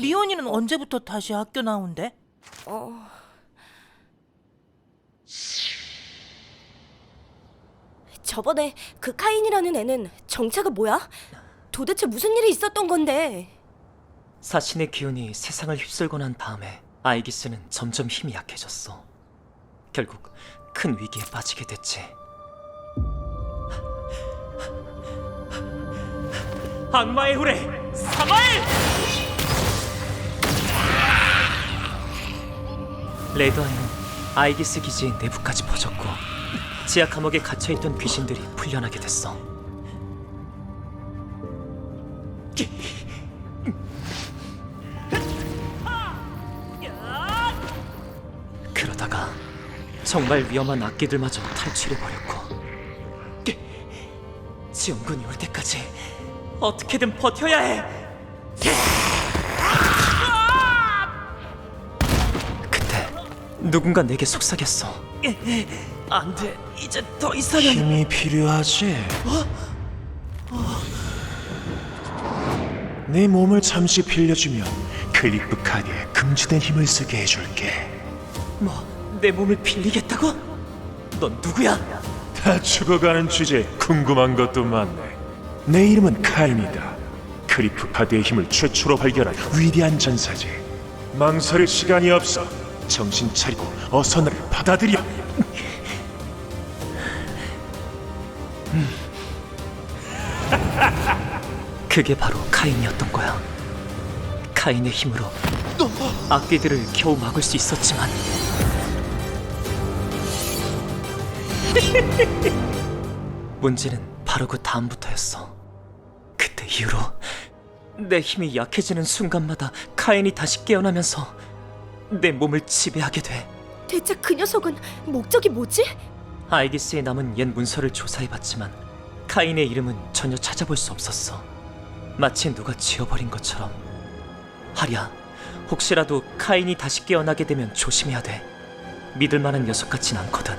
리온이는 언제부터 다시 학교 나온대? 저번에 그 카인이라는 애는 정체가 뭐야? 도대체 무슨 일이 있었던 건데? 사신의 기운이 세상을 휩쓸고 난 다음에 아이기스는 점점 힘이 약해졌어. 결국 큰 위기에 빠지게 됐지. 악마의 후레 사마엘! 레드아이는 아이기스 기지의 내부까지 퍼졌고 지하 감옥에 갇혀있던 귀신들이 풀려나게 됐어. 그러다가 정말 위험한 악기들마저 탈출해버렸고 지원군이 올 때까지 어떻게든 버텨야 해! 누군가 내게 속삭였어 안 돼 이제 더 이상은 힘이 필요하지. 네 몸을 잠시 빌려주면 클리프 카드에 금지된 힘을 쓰게 해줄게. 뭐 내 몸을 빌리겠다고? 넌 누구야? 다 죽어가는 주제에 궁금한 것도 많네. 내 이름은 카인이다. 클리프 카드의 힘을 최초로 발견한 위대한 전사지. 망설일 시간이 없어. 정신 차리고 어서 나를 받아들여. 그게 바로 카인이었던 거야. 카인의 힘으로 악귀들을 겨우 막을 수 있었지만 문제는 바로 그 다음부터였어. 그때 이후로 내 힘이 약해지는 순간마다 카인이 다시 깨어나면서 내 몸을 지배하게 돼. 대체 그 녀석은 목적이 뭐지? 아이기스에 남은 옛 문서를 조사해봤지만 카인의 이름은 전혀 찾아볼 수 없었어. 마치 누가 지워버린 것처럼. 하랴, 혹시라도 카인이 다시 깨어나게 되면 조심해야 돼. 믿을 만한 녀석 같진 않거든.